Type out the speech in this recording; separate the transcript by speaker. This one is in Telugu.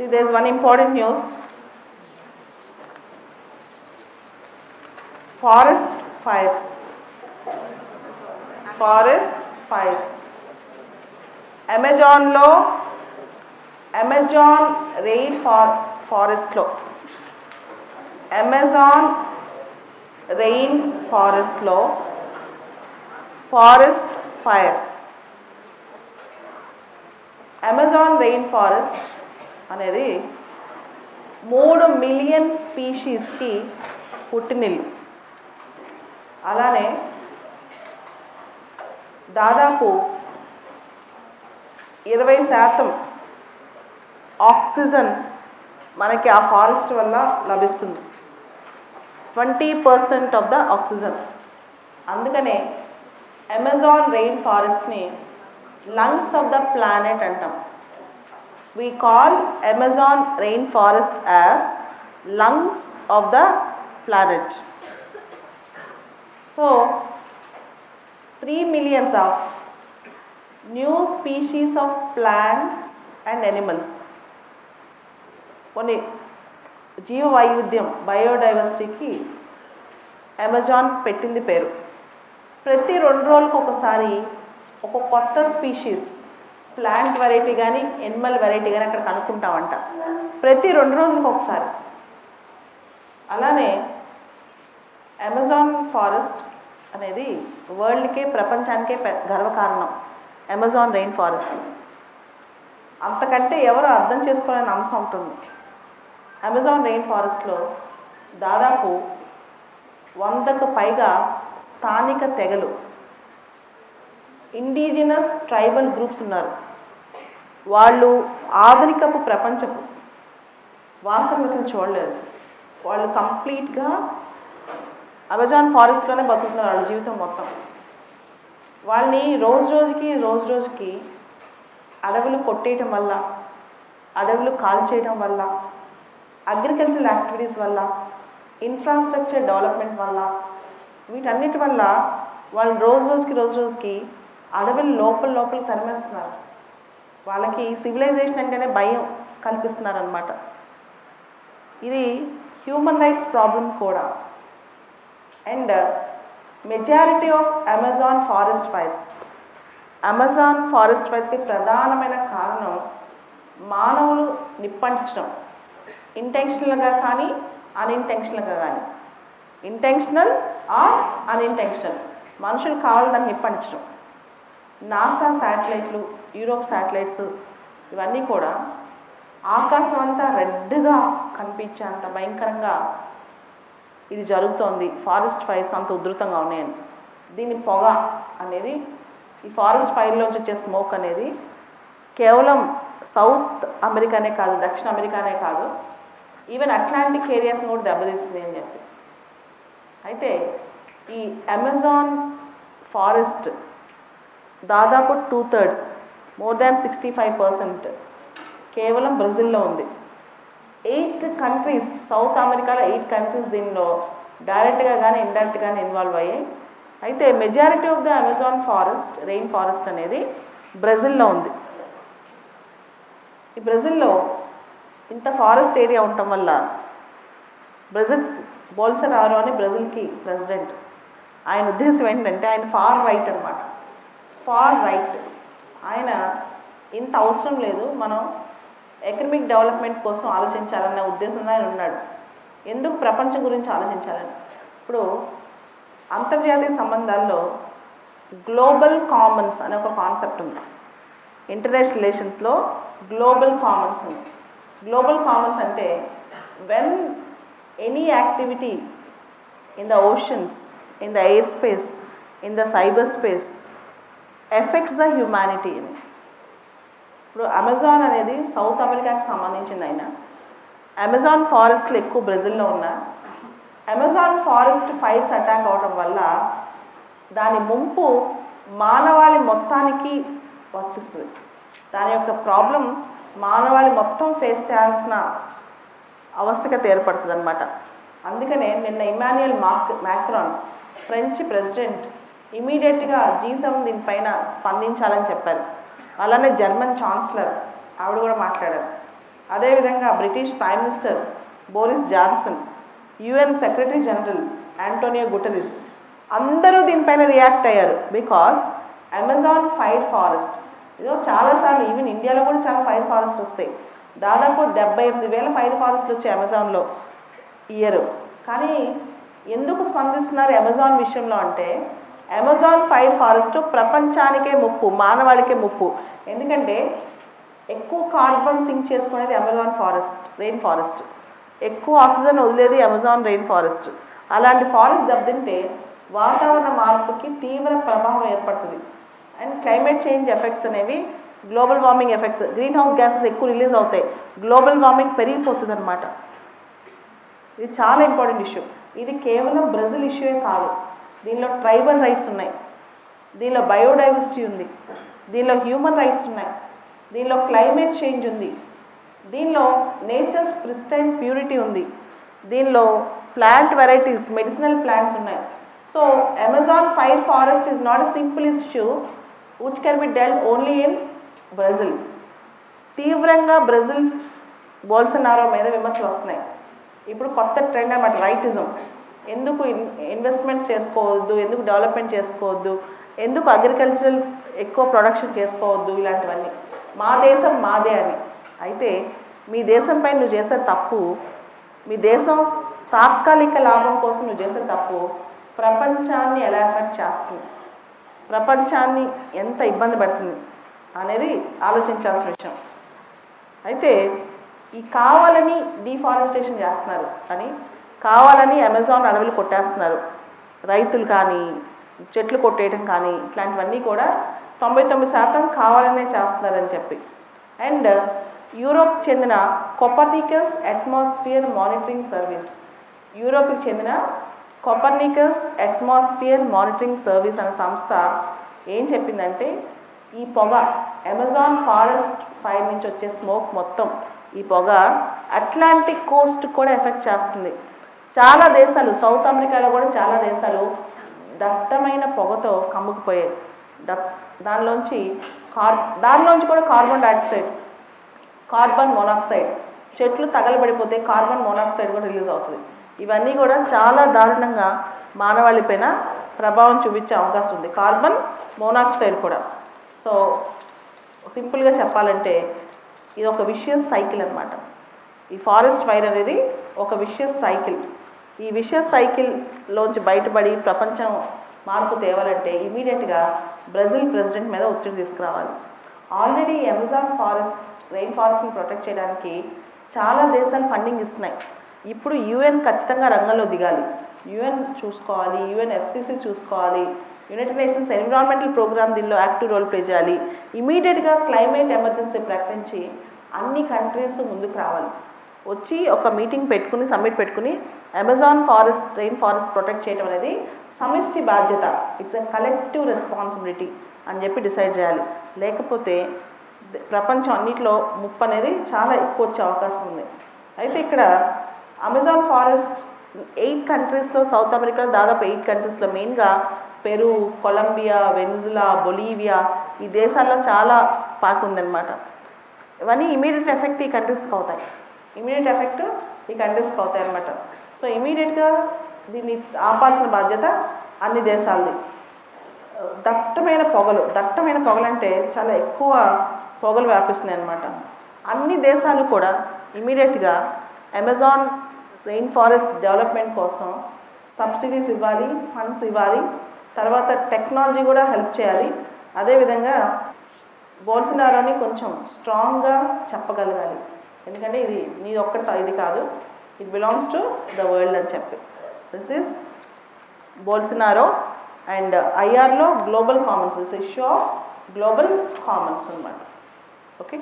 Speaker 1: See, there is one important news. Forest fires. Forest fires. అమెజాన్లో అమెజాన్ రెయిన్ ఫార్ ఫారెస్ట్లో అమెజాన్ రెయిన్ ఫారెస్ట్లో forest fire Amazon rain forest అనేది మూడు మిలియన్ స్పీషీస్కి పుట్టినిల్లు. అలానే దాదాపు ఇరవై శాతం ఆక్సిజన్ మనకి ఆ ఫారెస్ట్ వల్ల లభిస్తుంది. Twenty percent of the oxygen. అందుకనే అమెజాన్ రెయిన్ ఫారెస్ట్ని లంగ్స్ ఆఫ్ ద ప్లానెట్ అంటాం. We call Amazon rainforest as lungs of the planet. So, 3 millions of new species of plants and animals. కొన్ని జీవ వైవిధ్యం బయోడైవర్సిటీకి అమెజాన్ పెట్టింది పేరు ప్రతి రెండు రోజులకు ఒకసారి ఒక కొత్త స్పీషీస్ ప్లాంట్ వెరైటీ కానీ ఎనిమల్ వెరైటీ కానీ అక్కడ కనుక్కుంటామంట. ప్రతి రెండు రోజులకు ఒకసారి. అలానే అమెజాన్ ఫారెస్ట్ అనేది వరల్డ్కే ప్రపంచానికే గర్వకారణం. Amazon rain forest. అంతకంటే ఎవరు అర్థం చేసుకోలేని అంశం ఉంటుంది. అమెజాన్ రెయిన్ ఫారెస్ట్లో దాదాపు వందకు పైగా స్థానిక తెగలు ఇండిజినస్ ట్రైబల్ గ్రూప్స్ ఉన్నారు. వాళ్ళు ఆధునికపు ప్రపంచపు వాసన అసలు చూడలేదు. వాళ్ళు కంప్లీట్గా అమెజాన్ ఫారెస్ట్లోనే బతుకుతున్నారు వాళ్ళ జీవితం మొత్తం. వాళ్ళని రోజు రోజుకి రోజు రోజుకి అడవులు కొట్టేయటం వల్ల అడవులు కాల్చేయటం వల్ల అగ్రికల్చరల్ యాక్టివిటీస్ వల్ల ఇన్ఫ్రాస్ట్రక్చర్ డెవలప్మెంట్ వల్ల వీటన్నిటి వల్ల వాళ్ళు రోజు రోజుకి రోజు రోజుకి అడవులు లోపల లోపల తరిమేస్తున్నారు. వాళ్ళకి సివిలైజేషన్ అంటేనే భయం కల్పిస్తున్నారనమాట ఇది హ్యూమన్ రైట్స్ ప్రాబ్లం కూడా. And majority of Amazon forest fires Amazon forest ఫైర్స్కి ప్రధానమైన కారణం మానవులు నిప్పంటించడం. ఇంటెన్షనల్గా కానీ అన్ఇంటెన్షనల్గా కానీ. ఇంటెన్షనల్ ఆర్ అన్ఇంటెన్షనల్ మనుషులు కావాలని దాన్ని నిప్పంటించడం. నాసా శాటిలైట్లు యూరోప్ శాటిలైట్స్ ఇవన్నీ కూడా ఆకాశం అంతా రెడ్గా కనిపించే అంత భయంకరంగా ఇది జరుగుతోంది. ఫారెస్ట్ ఫైర్స్ అంత ఉధృతంగా ఉన్నాయని. దీని పొగ అనేది ఈ ఫారెస్ట్ ఫైర్లోంచి వచ్చే స్మోక్ అనేది కేవలం సౌత్ అమెరికానే కాదు దక్షిణ అమెరికానే కాదు ఈవెన్ అట్లాంటిక్ ఏరియాస్ని కూడా దెబ్బతీస్తుంది అని చెప్పి. అయితే ఈ అమెజాన్ ఫారెస్ట్ దాదాపు two thirds more than sixty five percent కేవలం బ్రెజిల్లో ఉంది. ఎయిట్ కంట్రీస్ సౌత్ అమెరికాలో ఎయిట్ కంట్రీస్ దీనిలో డైరెక్ట్గా కానీ ఇండైరెక్ట్గా ఇన్వాల్వ్ అయ్యాయి అయితే majority of the Amazon forest rain forest అనేది బ్రెజిల్లో ఉంది. ఈ బ్రెజిల్లో ఇంత ఫారెస్ట్ ఏరియా ఉండటం వల్ల బ్రెజిల్ బోల్సనారో అని బ్రెజిల్కి ప్రెసిడెంట్. ఆయన ఉద్దేశం ఏంటంటే ఆయన ఫార్ రైట్ అనమాట ఫార్ రైట్. ఆయన ఇంత అవసరం లేదు. మనం ఎకనమిక్ డెవలప్మెంట్ కోసం ఆలోచించాలన్న ఉద్దేశంలో ఆయన ఉన్నాడు. ఎందుకు ప్రపంచం గురించి ఆలోచించాలని? ఇప్పుడు అంతర్జాతీయ సంబంధాల్లో గ్లోబల్ కామన్స్ అనే ఒక కాన్సెప్ట్ ఉంది. ఇంటర్నేషనల్ రిలేషన్స్లో గ్లోబల్ కామన్స్ ఉంది. గ్లోబల్ కామన్స్ అంటే when any activity in the oceans in the air space in the cyber space effects the humanity. అని ఇప్పుడు అమెజాన్ అనేది సౌత్ అమెరికాకి సంబంధించింది అయినా అమెజాన్ ఫారెస్ట్లు ఎక్కువ బ్రెజిల్లో ఉన్న. అమెజాన్ ఫారెస్ట్ ఫైర్స్ అటాక్ అవడం వల్ల దాని ముంపు మానవాళి మొత్తానికి వర్తిస్తుంది. దాని యొక్క ప్రాబ్లం మానవాళి మొత్తం ఫేస్ చేయాల్సిన ఆవశ్యకత ఏర్పడుతుంది అనమాట అందుకనే నిన్న Emmanuel Mac Macron French president ఇమీడియట్గా జీ సెవెన్ దీనిపైన స్పందించాలని చెప్పారు. అలానే జర్మన్ ఛాన్సలర్ ఆవిడ కూడా మాట్లాడారు. అదేవిధంగా British prime minister Boris Johnson UN secretary general Antonio Guterres అందరూ దీనిపైన రియాక్ట్ అయ్యారు. బికాస్ అమెజాన్ ఫైర్ ఫారెస్ట్ ఇదో చాలాసార్లు ఈవెన్ ఇండియాలో కూడా చాలా ఫైర్ ఫారెస్ట్ వస్తాయి. దాదాపు డెబ్బై ఎనిమిది వేల ఫైర్ ఫారెస్ట్లు వచ్చాయి అమెజాన్లో ఇయర్ కానీ ఎందుకు స్పందిస్తున్నారు అమెజాన్ విషయంలో అంటే అమెజాన్ ఫైర్ ఫారెస్ట్ ప్రపంచానికే ముప్పు మానవాళికే ముప్పు. ఎందుకంటే ఎక్కువ కార్బన్ సింక్ చేసుకునేది అమెజాన్ ఫారెస్ట్ రెయిన్ ఫారెస్ట్ ఎక్కువ ఆక్సిజన్ వదిలేది అమెజాన్ రెయిన్ ఫారెస్ట్ అలాంటి ఫారెస్ట్ దెబ్బతింటే వాతావరణ మార్పుకి తీవ్ర ప్రభావం ఏర్పడుతుంది. అండ్ క్లైమేట్ చేంజ్ ఎఫెక్ట్స్ అనేవి global warming effects green house gases ఎక్కువ రిలీజ్ అవుతాయి. గ్లోబల్ వార్మింగ్ పెరిగిపోతుంది అనమాట ఇది చాలా ఇంపార్టెంట్ ఇష్యూ ఇది కేవలం బ్రెజిల్ ఇష్యూయే కాదు. దీనిలో ట్రైబల్ రైట్స్ ఉన్నాయి. దీనిలో బయోడైవర్సిటీ ఉంది. దీనిలో హ్యూమన్ రైట్స్ ఉన్నాయి. దీనిలో క్లైమేట్ చేంజ్ ఉంది. దీనిలో నేచర్స్ ప్రిస్టైన్ ప్యూరిటీ ఉంది. దీనిలో ప్లాంట్ వెరైటీస్ మెడిసినల్ ప్లాంట్స్ ఉన్నాయి. So Amazon fire forest is not a simple issue which can be dealt only in Brazil తీవ్రంగా బ్రెజిల్ బోల్సనారో మీద విమర్శలు వస్తున్నాయి. ఇప్పుడు కొత్త ట్రెండ్ అన్నమాట రైటిజం. ఎందుకు ఇన్వెస్ట్మెంట్స్ చేసుకోవద్దు ఎందుకు డెవలప్మెంట్ చేసుకోవద్దు ఎందుకు అగ్రికల్చరల్ ఎక్కువ ప్రొడక్షన్ చేసుకోవద్దు ఇలాంటివన్నీ. మా దేశం మాదే అని అయితే మీ దేశంపై నువ్వు చేసే తప్పు మీ దేశం తాత్కాలిక లాభం కోసం నువ్వు చేసే తప్పు ప్రపంచాన్ని ఎలా ఎఫెక్ట్ చేస్తుంది. ప్రపంచాన్ని ఎంత ఇబ్బంది పడుతుంది అనేది ఆలోచించాల్సిన విషయం. అయితే ఈ కావాలని డిఫారెస్టేషన్ చేస్తున్నారు. అని కావాలని అమెజాన్ అడవులు కొట్టేస్తున్నారు. రైతులు కానీ చెట్లు కొట్టేయడం కానీ ఇట్లాంటివన్నీ కూడా తొంభై తొమ్మిది శాతం కావాలనే చేస్తున్నారని చెప్పి. అండ్ యూరోప్ చెందిన కొపర్నికస్ అట్మాస్ఫియర్ మానిటరింగ్ సర్వీస్ యూరోప్కి చెందిన కొపర్నికస్ అట్మాస్ఫియర్ మానిటరింగ్ సర్వీస్ అనే సంస్థ ఏం చెప్పిందంటే ఈ పొగ అమెజాన్ ఫారెస్ట్ ఫైర్ నుంచి వచ్చే స్మోక్ మొత్తం ఈ పొగ అట్లాంటిక్ కోస్ట్ కూడా ఎఫెక్ట్ చేస్తుంది. చాలా దేశాలు సౌత్ అమెరికాలో కూడా చాలా దేశాలు దట్టమైన పొగతో కమ్ముకుపోయాయి ద దానిలోంచి కార్ దానిలోంచి కూడా కార్బన్ డైఆక్సైడ్ కార్బన్ మోనాక్సైడ్. చెట్లు తగలబడిపోతే కార్బన్ మోనాక్సైడ్ కూడా రిలీజ్ అవుతుంది. ఇవన్నీ కూడా చాలా దారుణంగా మానవాళి పైన ప్రభావం చూపించే అవకాశం ఉంది. కార్బన్ మోనాక్సైడ్ కూడా. సో సింపుల్గా చెప్పాలంటే ఇది ఒక విషియస్ సైకిల్ అనమాట ఈ ఫారెస్ట్ ఫైర్ అనేది ఒక విషియస్ సైకిల్ ఈ విషియస్ సైకిల్లోంచి బయటపడి ప్రపంచం మార్పు తేవాలంటే ఇమీడియట్గా బ్రెజిల్ ప్రెసిడెంట్ మీద ఒత్తిడి తీసుకురావాలి. ఆల్రెడీ అమెజాన్ ఫారెస్ట్ రెయిన్ ఫారెస్ట్ని ప్రొటెక్ట్ చేయడానికి చాలా దేశాలు ఫండింగ్ ఇస్తున్నాయి. ఇప్పుడు యుఎన్ ఖచ్చితంగా రంగంలో దిగాలి. యుఎన్ చూసుకోవాలి యుఎన్ ఎఫ్సిసి చూసుకోవాలి యునైటెడ్ నేషన్స్ ఎన్విరాన్మెంటల్ ప్రోగ్రామ్ దీనిలో యాక్టివ్ రోల్ ప్లే చేయాలి. ఇమీడియట్గా క్లైమేట్ ఎమర్జెన్సీ ప్రకటించి అన్ని కంట్రీస్ ముందుకు రావాలి. వచ్చి ఒక మీటింగ్ పెట్టుకుని సమ్మిట్ పెట్టుకుని Amazon forest rain forest protect చేయడం అనేది సమిష్టి బాధ్యత. ఇట్స్ ఎ కలెక్టివ్ రెస్పాన్సిబిలిటీ అని చెప్పి డిసైడ్ చేయాలి. లేకపోతే ప్రపంచం అన్నిటిలో ముప్పు అనేది చాలా ఎక్కువ వచ్చే అవకాశం ఉంది. అయితే ఇక్కడ అమెజాన్ ఫారెస్ట్ ఎయిట్ కంట్రీస్లో సౌత్ అమెరికాలో దాదాపు ఎయిట్ కంట్రీస్లో మెయిన్గా పెరు కొలంబియా వెనిజులా బొలీవియా ఈ దేశాల్లో చాలా పాకు ఉందన్నమాట. ఇవన్నీ ఇమీడియట్ ఎఫెక్ట్ ఈ కంట్రీస్కి అవుతాయి. ఇమీడియట్ ఎఫెక్ట్ ఈ కంట్రీస్కి అవుతాయి అనమాట సో ఇమీడియట్గా దీన్ని ఆపాల్సిన బాధ్యత అన్ని దేశాలది. దట్టమైన పొగలు దట్టమైన పొగలు అంటే చాలా ఎక్కువ పొగలు వ్యాపిస్తున్నాయి అన్నమాట. అన్ని దేశాలు కూడా ఇమీడియట్గా అమెజాన్ రెయిన్ ఫారెస్ట్ డెవలప్మెంట్ కోసం సబ్సిడీస్ ఇవ్వాలి ఫండ్స్ ఇవ్వాలి తర్వాత టెక్నాలజీ కూడా హెల్ప్ చేయాలి. అదేవిధంగా బోల్సినారోని కొంచెం స్ట్రాంగ్గా చెప్పగలగాలి. ఎందుకంటే ఇది నీ ఒక్కట ఇది కాదు. It belongs to the world అని చెప్పి. This is Bolsonaro and ఐఆర్లో global commons issue of global commons అనమాట ఓకే